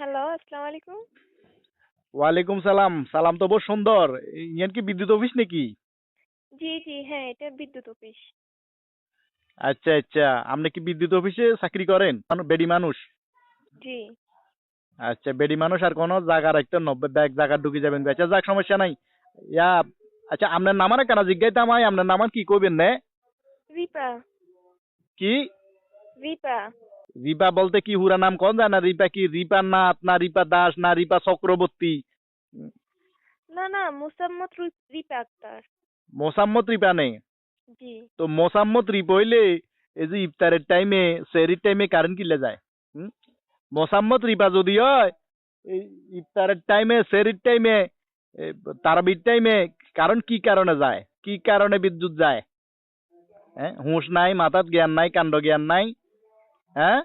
Hello আসসালামু আলাইকুম। ওয়ালাইকুম সালাম। সালাম তো বহু সুন্দর। ইয়ান কি বিদ্যুৎ অফিস নাকি? জি জি হ্যাঁ এটা বিদ্যুৎ অফিস। আচ্ছা আচ্ছা। আপনি কি বিদ্যুৎ অফিসে চাকরি করেন? বেডি মানুষ? জি। আচ্ছা বেডি মানুষ আর কোনো জায়গা রাখতে নব্বই ব্যাগ জায়গা ঢুকে যাবেন। আচ্ছা যাক সমস্যা নাই। ইয়া আচ্ছা আপনার নামার কেন জিজ্ঞাইতাম আই আপনার নামান কি কইবেন নে? রিপা। কি? রিপা। রিপা বলতে কি হুরা নাম কোন যায় না রিপা কি রিপা নাথ না রিপা দাস না রিপা চক্রবর্তী? না না মোসাম্মদ রু- রিপা আক্তার। মোসাম্মত রিপা নেই? জি। তো মোসাম্মত রিপ হইলে এই যে ইফতারের টাইমে সেরির টাইমে কারেন্ট কিলে যায়? মোসাম্মত রিপা যদি হয় এই ইফতারের টাইমে সেরির টাইমে তারাবির টাইমে কারণ কি কারণে যায়? কি কারণে বিদ্যুৎ যায়? হ্যাঁ হুঁশ নাই মাথাত জ্ঞান নাই কাণ্ড জ্ঞান নাই। হ্যাঁ?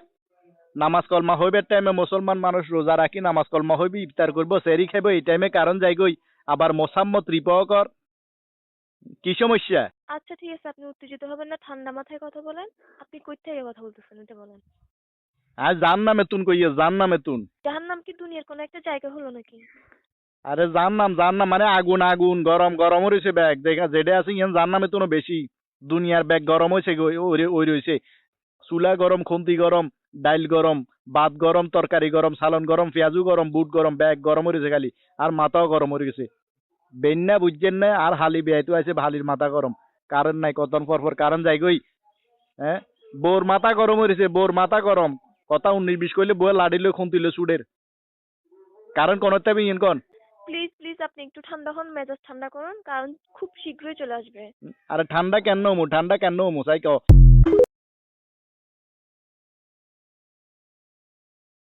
নামাজ কলমা হইবে টাইমে মুসলমান মানুষ রোজা রাখি নামাজ কলমা হইবি ইফতার করব সেরি খাইব এই টাইমে কারণ যাই গই আবার মোসাম্মত রিপাও কর। কি সমস্যা? আচ্ছা ঠিক আছে আপনি উত্তেজিত হবেন না ঠান্ডা মাথায় কথা বলেন। আপনি কই থেকে কথা বলতেছেন এটা বলেন। আর জান নামে তুন কইয়ে জান নামে তুন। জাহান্নাম কি দুনিয়ার কোনো একটা জায়গা হলো নাকি? আরে জান নাম জান নাম মানে আগুন আগুন গরম গরম হইছে ব্যাগ। দেখা যেটা আছে ইয়ান জান নামে তুনো বেশি। দুনিয়ার ব্যাগ গরম হইছে ওই রইছে। চুলা গরম খুন্তি গরম ডাইল গরম ভাত গরম তরকারি গরম সালন গরম পেঁয়াজু গরম বুট গরম ব্যাগ গরম হইছে খালি। আর মাথাও গরম হয়ে গেছে। বেন্না বুঝছেন না আর হালি বেয়াইতো আছে হালির মাথা গরম কারেন্ট নাই কতন পর পর কারেন্ট যাই গই হ্যাঁ বোর মাথা গরম হয়েছে বোর মাথা গরম কথা উনিশ বিশ করলে বউ লাড়িলে খুন্তিলে সুডের কারণ কোন তেমন ইন কোন? প্লিজ প্লিজ আপনি একটু ঠান্ডা হন মেজাজ ঠান্ডা করুন কারণ খুব শীঘ্রই চলে আসবে। আরে ঠান্ডা কেন হমু ঠান্ডা কেন হমু চাই কও